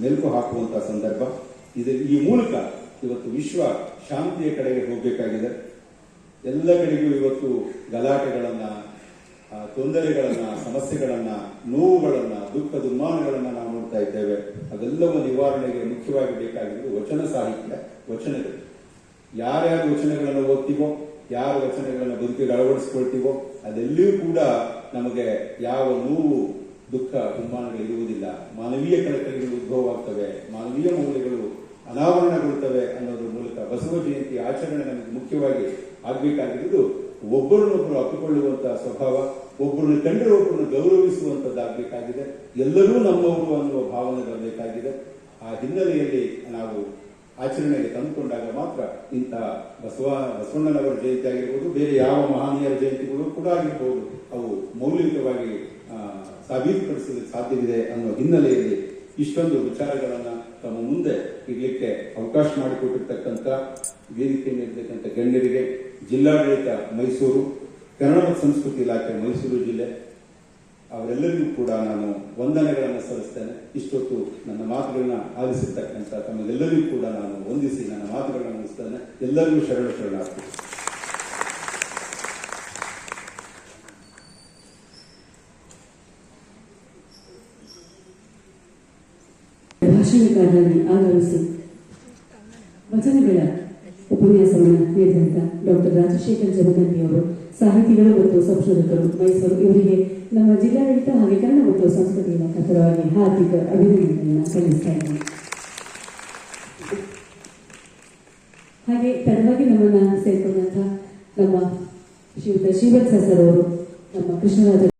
ಮೆಲುಕು ಹಾಕುವಂತಹ ಸಂದರ್ಭ. ಇದು ಈ ಮೂಲಕ ಇವತ್ತು ವಿಶ್ವ ಶಾಂತಿಯ ಕಡೆಗೆ ಹೋಗಬೇಕಾಗಿದೆ. ಎಲ್ಲ ಕಡೆಗೂ ಇವತ್ತು ಗಲಾಟೆಗಳನ್ನ ತೊಂದರೆಗಳನ್ನ, ಸಮಸ್ಯೆಗಳನ್ನ, ನೋವುಗಳನ್ನ, ದುಃಖ ದುರ್ಮಾನಗಳನ್ನ ನಾವು ನೋಡ್ತಾ ಇದ್ದೇವೆ. ಅದೆಲ್ಲವೂ ನಿವಾರಣೆಗೆ ಮುಖ್ಯವಾಗಿ ಬೇಕಾಗಿರುವುದು ವಚನ ಸಾಹಿತ್ಯ, ವಚನಗಳು. ಯಾರ್ಯಾರು ವಚನಗಳನ್ನು ಓದ್ತೀವೋ, ಯಾರ ವಚನಗಳನ್ನು ಬದುಕಿಗೆ ಅಳವಡಿಸ್ಕೊಳ್ತೀವೋ, ಅದೆಲ್ಲಿಯೂ ಕೂಡ ನಮಗೆ ಯಾವ ನೋವು ದುಃಖ ಇರುವುದಿಲ್ಲ. ಮಾನವೀಯ ಕಳಕಳಿಗಳು ಉದ್ಭವವಾಗ್ತವೆ. ಮಾನವೀಯ ಮೌಲ್ಯಗಳು ಅನಾವರಣಗೊಳ್ತವೆ ಅನ್ನೋದ್ರ ಮೂಲಕ ಬಸವ ಜಯಂತಿ ಆಚರಣೆ ನಮಗೆ ಮುಖ್ಯವಾಗಿ ಆಗ್ಬೇಕಾಗಿರುವುದು ಒಬ್ಬರನ್ನೊಬ್ಬರು ಅಪ್ಪಿಕೊಳ್ಳುವಂತಹ ಸ್ವಭಾವ ಒಬ್ಬರನ್ನು ಕಂಡರೆ ಒಬ್ಬರನ್ನು ಗೌರವಿಸುವಂತದ್ದಾಗಬೇಕಾಗಿದೆ. ಎಲ್ಲರೂ ನಮ್ಮವರು ಅನ್ನುವ ಭಾವನೆ ಬರಬೇಕಾಗಿದೆ. ಆ ಹಿನ್ನೆಲೆಯಲ್ಲಿ ನಾವು ಆಚರಣೆಗೆ ತಂದುಕೊಂಡಾಗ ಮಾತ್ರ ಇಂತಹ ಬಸವ ಬಸವಣ್ಣನವರ ಜಯಂತಿ ಆಗಿರ್ಬೋದು ಬೇರೆ ಯಾವ ಮಹನೀಯರ ಜಯಂತಿಗಳು ಕೂಡ ಆಗಿರ್ಬೋದು. ಅವು ಮೌಲ್ಯಯುತವಾಗಿ ಆ, ಸಾಬೀತುಪಡಿಸಲಿಕ್ಕೆ ಸಾಧ್ಯವಿದೆ ಅನ್ನೋ ಹಿನ್ನೆಲೆಯಲ್ಲಿ ಇಷ್ಟೊಂದು ವಿಚಾರಗಳನ್ನು ತಮ್ಮ ಮುಂದೆ ಇಡಲಿಕ್ಕೆ ಅವಕಾಶ ಮಾಡಿಕೊಟ್ಟಿರ್ತಕ್ಕಂಥ ವೇದಿಕೆ ಮೇಲಿರ್ತಕ್ಕಂಥ ಗಣ್ಯರಿಗೆ ಜಿಲ್ಲಾಡಳಿತ ಮೈಸೂರು, ಕನ್ನಡ ಮತ್ತು ಸಂಸ್ಕೃತಿ ಇಲಾಖೆ ಮೈಸೂರು ಜಿಲ್ಲೆ, ಅವರೆಲ್ಲರಿಗೂ ಕೂಡ ನಾನು ವಂದನೆಗಳನ್ನು ಸಲ್ಲಿಸ್ತೇನೆ. ಇಷ್ಟೊತ್ತು ನನ್ನ ಮಾತುಗಳನ್ನ ಆಲಿಸಿರ್ತಕ್ಕಂಥ ತಮಗೆಲ್ಲರಿಗೂ ಕೂಡ ನಾನು ವಂದಿಸಿ ನನ್ನ ಮಾತುಗಳನ್ನು ಮುಗಿಸ್ತೇನೆ. ಎಲ್ಲರಿಗೂ ಶರಣ ಶರಣಾರ್ಥಿ. ಭಾಷಣಕಾರರಾಗಿ ಆಗಮಿಸಿ. ವಚನಗಳ ಉಪನ್ಯಾಸವನ್ನು ನೀಡಿದಂತ ಡಾಕ್ಟರ್ ರಾಜಶೇಖರ್ ಜಮಖಂಡಿ ಅವರು, ಸಾಹಿತಿಗಳು ಮತ್ತು ಸಂಶೋಧಕರು ಮೈಸೂರು. ಇವರಿಗೆ ನಮ್ಮ ಜಿಲ್ಲಾಡಳಿತ ಹಾಗೆ ಕನ್ನಡ ಮತ್ತು ಸಂಸ್ಕೃತಿ ಪರವಾಗಿ ಹಾರ್ದಿಕ ಅಭಿನಂದನೆಯನ್ನು ಸಲ್ಲಿಸ್ತಾ ಹಾಗೆ ತಡವಾಗಿ ನಮ್ಮನ್ನ ಸೇರ್ಕೊಂಡಂತ ನಮ್ಮ ಶ್ರೀಯುತ ಶ್ರೀವತ್ಸ ನಮ್ಮ ಕೃಷ್ಣರಾಜ